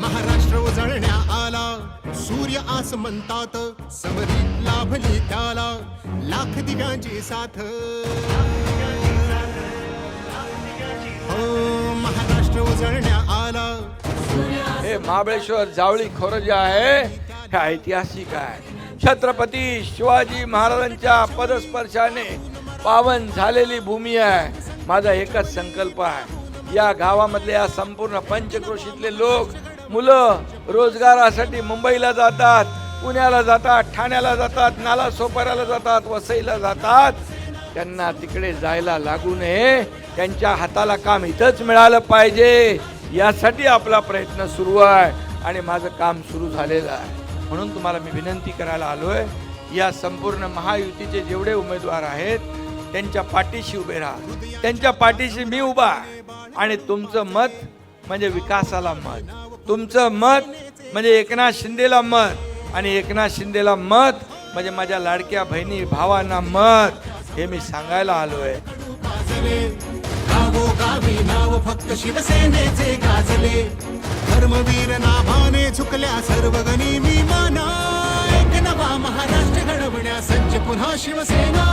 महाराष्ट्र उजळण्या आला. सूर्य आस म्हणतात समरी लाभली त्याला. लाख दिव्यांची साथ. हो महाराष्ट्र उजळण्या आला. हे महाबळेश्वर जावळी खोरं जे आहे हे ऐतिहासिक आहे. छत्रपती शिवाजी महाराजांच्या पदस्पर्शाने पावन झालेली भूमी आहे. माझा एकच संकल्प आहे. या गावामधले या संपूर्ण पंचक्रोशीतले लोक मुलं रोजगारासाठी मुंबईला जातात पुण्याला जातात ठाण्याला जातात नाला सोपाऱ्याला जातात वसईला जातात. त्यांना तिकडे जायला लागू नये. त्यांच्या हाताला काम इथंच मिळालं पाहिजे. यासाठी आपला प्रयत्न सुरू आहे आणि माझं काम सुरू झालेलं आहे. म्हणून तुम्हाला मी विनंती करायला आलो आहे या संपूर्ण महायुतीचे जेवढे उमेदवार आहेत त्यांच्या पाठीशी उभे राहा. त्यांच्या पाठीशी मी उभा आणि तुमचं मत म्हणजे विकासाला मत. तुमचं मत म्हणजे एकनाथ शिंदेला मत आणि एकनाथ शिंदेला मत म्हणजे माझ्या लाडक्या बहिणी भावांना मत हे मी सांगायला आलो आहे फक्त शिवसेनेचे गाजले. धर्मवीर नाभाने झुकल्या सर्व गणी मी माना एक नवा महाराष्ट्र घडवण्या सज्ज पुन्हा शिवसेना.